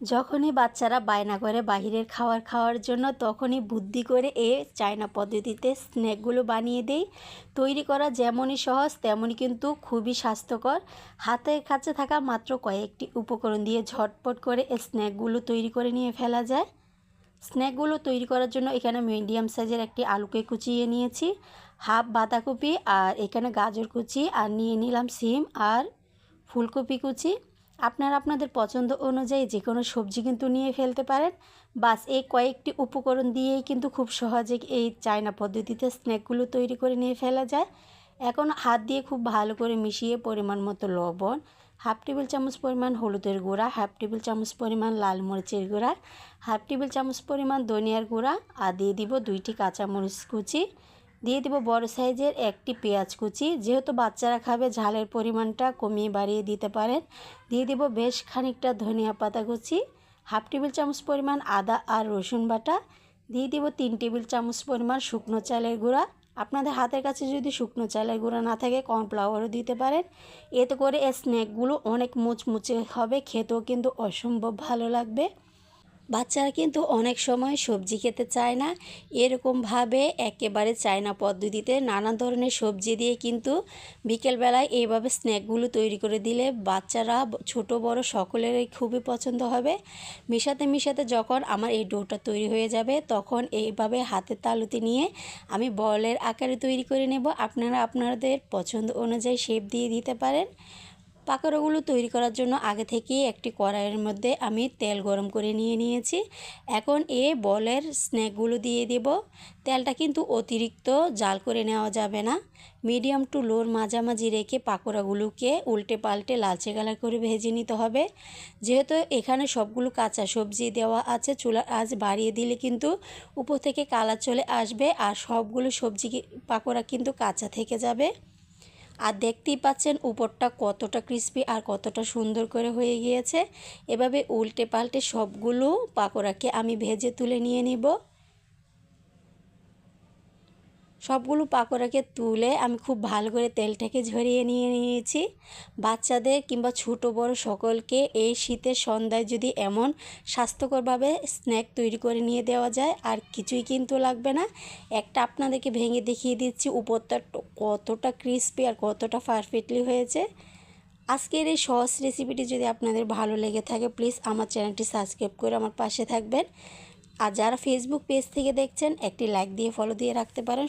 যখনই বাচ্চারা বায়না করে বাহিরের খাবার খাওয়ার জন্য, তখনই বুদ্ধি করে এ চায়না পদ্ধতিতে স্ন্যাকগুলো বানিয়ে দেই। তৈরি করা যেমনই সহজ, তেমনই কিন্তু খুবই স্বাস্থ্যকর। হাতের কাছে থাকা মাত্র কয়েকটি উপকরণ দিয়ে ঝটপট করে স্ন্যাকগুলো তৈরি করে নিয়ে ফেলা যায়। স্ন্যাকগুলো তৈরি করার জন্য এখানে মিডিয়াম সাইজের একটি আলুকে কুচিয়ে নিয়েছি, হাফ বাঁধাকপি আর এখানে গাজর কুচি, আর নিয়ে নিলাম সিম আর ফুলকপি কুচি। আপনারা আপনাদের পছন্দ অনুযায়ী যে কোনো সবজি কিন্তু নিয়ে ফেলতে পারেন। বাস এই কয়েকটি উপকরণ দিয়েই কিন্তু খুব সহজে এই চায়না পদ্ধতিতে স্ন্যাকগুলো তৈরি করে নিয়ে ফেলা যায়। এখন হাত দিয়ে খুব ভালো করে মিশিয়ে পরিমাণ মতো লবণ, হাফ টেবিল চামচ পরিমাণ হলুদের গুঁড়া, হাফ টেবিল চামচ পরিমাণ লাল মরিচের গুঁড়া, হাফ টেবিল চামচ পরিমাণ ধনিয়ার গুঁড়া, আর দিয়ে দিব দুইটি কাঁচামরিচ কুচি। দিয়ে দিব বড় সাইজের একটি পেঁয়াজ কুচি। যেহেতু বাচ্চারা খাবে, ঝালের পরিমাণটা কমিয়ে বাড়িয়ে দিতে পারেন। দিয়ে দিব বেশ খানিকটা ধনিয়া পাতা কুচি, হাফ টেবিল চামচ পরিমাণ আদা আর রসুন বাটা। দিয়ে দিব তিন টেবিল চামচ পরিমাণ শুকনো চালের গুঁড়া। আপনাদের হাতের কাছে যদি শুকনো চালের গুঁড়া না থাকে, কর্নফ্লাওয়ারও দিতে পারেন। এতে করে স্ন্যাকগুলো অনেক মুচমুচে হবে, খেতেও কিন্তু অসম্ভব ভালো লাগবে। বাচ্চারা কিন্তু অনেক সময় সবজি খেতে চায় না। এরকমভাবে একেবারে চায়না পদ্ধতিতে নানা ধরনের সবজি দিয়ে কিন্তু বিকেলবেলায় এইভাবে স্ন্যাকগুলো তৈরি করে দিলে বাচ্চারা ছোট, বড় সকলেরই খুবই পছন্দ হবে। মিশাতে মিশাতে যখন আমার এই ডোটা তৈরি হয়ে যাবে, তখন এইভাবে হাতের তালুতে নিয়ে আমি বলের আকারে তৈরি করে নেব। আপনারা আপনাদের পছন্দ অনুযায়ী শেপ দিয়ে দিতে পারেন। পাকোড়াগুলো তৈরি করার জন্য আগে থেকেই একটি কড়াইয়ের মধ্যে আমি তেল গরম করে নিয়ে নিয়েছি। এখন এ বলের স্ন্যাকগুলো দিয়ে দেব। তেলটা কিন্তু অতিরিক্ত জাল করে নেওয়া যাবে না। মিডিয়াম টু লোর মাঝামাঝি রেখে পাকোড়াগুলোকে উল্টে পাল্টে লালচে কালার করে ভেজে নিতে হবে। যেহেতু এখানে সবগুলো কাঁচা সবজি দেওয়া আছে চুলার আজ বাড়িয়ে দিলে কিন্তু উপর থেকে কালার চলে আসবে আর সবগুলো সবজি পাকোড়া কিন্তু কাঁচা থেকে যাবে। আর দেখতেই পাচ্ছেন উপরটা কতটা ক্রিস্পি আর কতটা সুন্দর করে হয়ে গিয়েছে। এভাবে উল্টে পাল্টে সবগুলো পাকোড়াকে আমি ভেজে তুলে নিয়ে নিব। সবগুলো পাকোড়াকে তুলে আমি খুব ভালো করে তেলটাকে ঝরিয়ে নিয়ে নিয়েছি। বাচ্চাদের কিংবা ছোট বড় সকলকে এই শীতের সন্ধ্যায় যদি এমন স্বাস্থ্যকরভাবে স্ন্যাক তৈরি করে নিয়ে দেওয়া যায়, আর কিছুই কিন্তু লাগবে না। একটা আপনাদেরকে ভেঙে দেখিয়ে দিচ্ছি উপরটা কতটা ক্রিস্পি আর কতটা পারফেক্টলি হয়েছে। আজকের এই সহজ রেসিপিটি যদি আপনাদের ভালো লেগে থাকে প্লিজ আমার চ্যানেলটি সাবস্ক্রাইব করে আমার পাশে থাকবেন। আর যারা ফেসবুক পেজ থেকে দেখছেন, একটি লাইক দিয়ে ফলো দিয়ে রাখতে পারেন।